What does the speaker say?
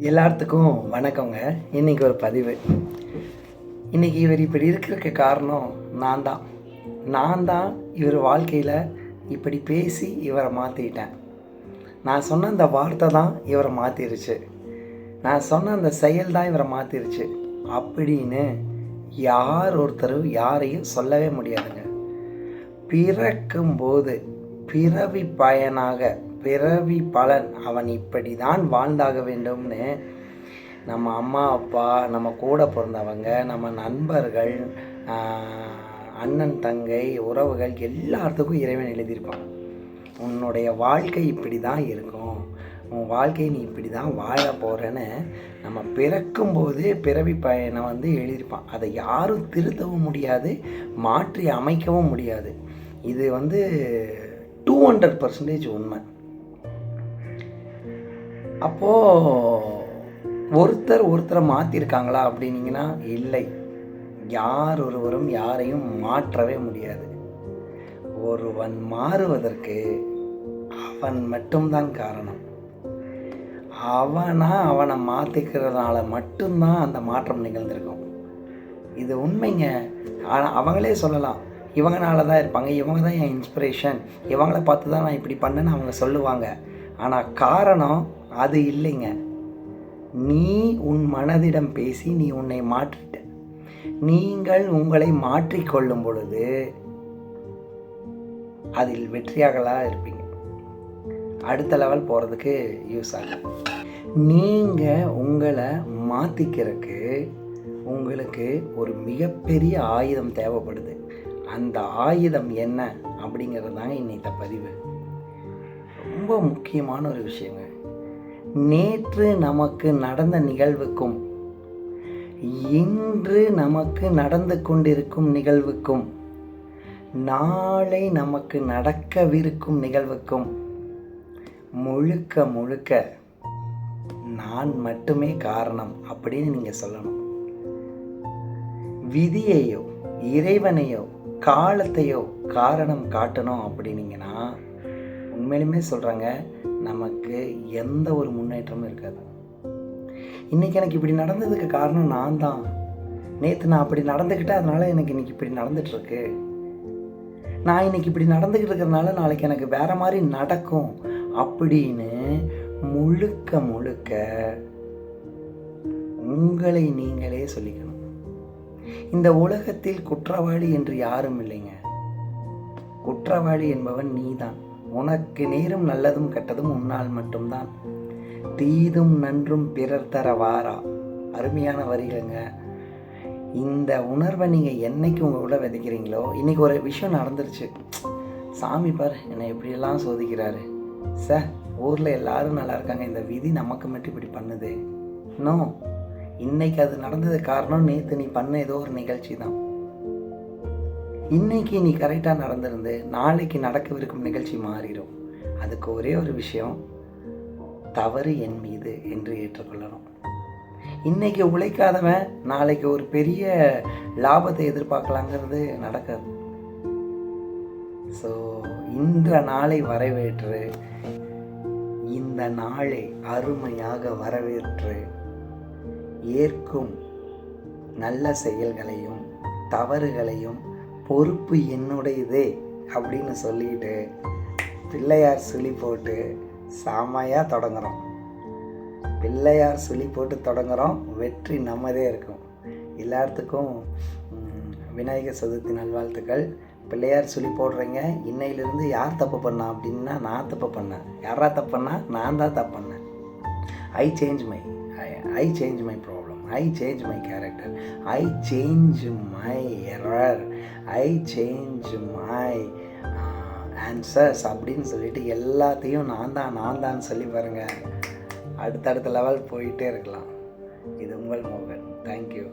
எல்லாத்துக்கும் வணக்கங்க. இன்றைக்கி ஒரு பதிவு. இன்றைக்கி இவர் இப்படி இருக்கிறதுக்கு காரணம் நான் தான். நான் தான் இவர் வாழ்க்கையில் இப்படி பேசி இவரை மாற்றிட்டேன் நான் சொன்ன அந்த வார்த்தை தான் இவரை மாற்றிருச்சு நான் சொன்ன அந்த செயல் தான் இவரை மாற்றிருச்சு அப்படின்னு யார் ஒருத்தரும் யாரையும் சொல்லவே முடியாதுங்க. பிறக்கும்போது பிறவி பயனாக பிறவி பலன். அவன் இப்படி தான் வாழ்ந்தாக வேண்டும்னு நம்ம அம்மா அப்பா நம்ம கூட பிறந்தவங்க நம்ம நண்பர்கள் அண்ணன் தங்கை உறவுகள் எல்லாத்துக்கும் இறைவன் எழுதியிருப்பான். உன்னுடைய வாழ்க்கை இப்படி தான் இருக்கும். உன் வாழ்க்கையை நீ இப்படி தான் வாழ போகிறேன்னு நம்ம பிறக்கும்போது பிறவி பயனை வந்து எழுதியிருப்பான். அதை யாரும் திருத்தவும் முடியாது மாற்றி அமைக்கவும் முடியாது. இது வந்து டூ ஹண்ட்ரட் பர்சன்டேஜ் உண்மை. அப்போது ஒருத்தர் ஒருத்தரை மாற்றிருக்காங்களா அப்படின்னீங்கன்னா இல்லை. யார் ஒருவரும் யாரையும் மாற்றவே முடியாது. ஒருவன் மாறுவதற்கு அவன் மட்டும்தான் காரணம். அவனா அவனை மாற்றிக்கிறதுனால மட்டும்தான் அந்த மாற்றம் நிகழ்ந்திருக்கும். இது உண்மைங்க. ஆனால் அவங்களே சொல்லலாம். இவங்கனால தான் இருப்பாங்க. இவங்க தான் என் இன்ஸ்பிரேஷன் இவங்கள பார்த்து தான் நான் இப்படி பண்ணேன்னு அவங்க சொல்லுவாங்க. ஆனால் காரணம் அது இல்லைங்க. நீ உன் மனதிடம் பேசி நீ உன்னை மாற்றிட்ட. நீங்கள் உங்களை மாற்றிக்கொள்ளும் பொழுது அதில் வெற்றியாகலாக இருப்பீங்க. அடுத்த லெவல் போகிறதுக்கு யூஸ் ஆகும். நீங்கள் உங்களை மாற்றிக்கிறதுக்கு உங்களுக்கு ஒரு மிகப்பெரிய ஆயுதம் தேவைப்படுது. அந்த ஆயுதம் என்ன அப்படிங்கிறது தாங்க இன்னைத்த பதிவு. ரொம்ப முக்கியமான ஒரு விஷயங்க. நேற்று நமக்கு நடந்த நிகழ்வுக்கும் இன்று நமக்கு நடந்து கொண்டிருக்கும் நிகழ்வுக்கும் நாளை நமக்கு நடக்கவிருக்கும் நிகழ்வுக்கும் முழுக்க முழுக்க நான் மட்டுமே காரணம் அப்படின்னு நீங்கள் சொல்லணும். விதியையோ இறைவனையோ காலத்தையோ காரணம் காட்டணும் அப்படின்னீங்கன்னா உண்மையிலுமே சொல்கிறாங்க நமக்கு எந்த ஒரு முன்னேற்றமும் இருக்காது. இன்றைக்கி எனக்கு இப்படி நடந்ததுக்கு காரணம் நான் தான். நேற்று நான் அப்படி நடந்துக்கிட்டேன் அதனால் எனக்கு இன்றைக்கி இப்படி நடந்துகிட்ருக்கு நான் இன்னைக்கு இப்படி நடந்துக்கிட்டு இருக்கிறதுனால நாளைக்கு எனக்கு வேறு மாதிரி நடக்கும் அப்படின்னு முழுக்க முழுக்க உங்களை நீங்களே சொல்லிக்கணும். இந்த உலகத்தில் குற்றவாளி என்று யாரும் இல்லைங்க. குற்றவாளி என்பவன் நீதான். உனக்கு நேரும் நல்லதும் கெட்டதும் உன்னால் மட்டும்தான். தீதும் நன்றும் பிறர் தர வாரா. அருமையான வரிகளுங்க. இந்த உணர்வை நீங்கள் என்னைக்கு உங்கள் கூட விதைக்கிறீங்களோ இன்னைக்கு ஒரு விஷயம் நடந்துருச்சு. சாமி பார் என்னை எப்படியெல்லாம் சோதிக்கிறாரு. சார் ஊரில் எல்லாரும் நல்லா இருக்காங்க. இந்த விதி நமக்கு மட்டும் இப்படி பண்ணுது. நோ இன்னைக்கு அது நடந்தது காரணம் நேற்று நீ பண்ண ஏதோ ஒரு நிகழ்ச்சி தான் இன்னைக்கு நீ கரெக்டாக நடந்திருந்து நாளைக்கு நடக்கவிருக்கும் நிகழ்ச்சி மாறிடும். அதுக்கு ஒரே ஒரு விஷயம் தவறு என் மீது என்று ஏற்றுக்கொள்ளணும். இன்னைக்கு உழைக்காதவன் நாளைக்கு ஒரு பெரிய லாபத்தை எதிர்பார்க்கலாங்கிறது நடக்காது. ஸோ இன்ற நாளை வரவேற்று இந்த நாளை அருமையாக வரவேற்று ஏற்கும் நல்ல செயல்களையும் தவறுகளையும் பொறுப்பு என்னுடையதே அப்படின்னு சொல்லிட்டு பிள்ளையார் சுழி போட்டு சாமையாக தொடங்குகிறோம் பிள்ளையார் சுழி போட்டு தொடங்குகிறோம் வெற்றி நம்மதே இருக்கும். எல்லாத்துக்கும் விநாயகர் சதுர்த்தி நல்வாழ்த்துக்கள். பிள்ளையார் சுழி போடுறீங்க. இன்னையிலிருந்து யார் தப்பு பண்ணா அப்படின்னா நான் தப்பு பண்ணேன். யாரா தப்பு பண்ணா நான் தான் தப்பு பண்ணேன். I change my I change my problem I change my character I change my error I change my answers அப்படின்னு சொல்லிட்டு எல்லாத்தையும் நான் தான் நான் தான் சொல்லி பாருங்கள் அடுத்தடுத்த லெவல் போயிட்டே இருக்கலாம். இது உங்கள் மோகன். தேங்க்யூ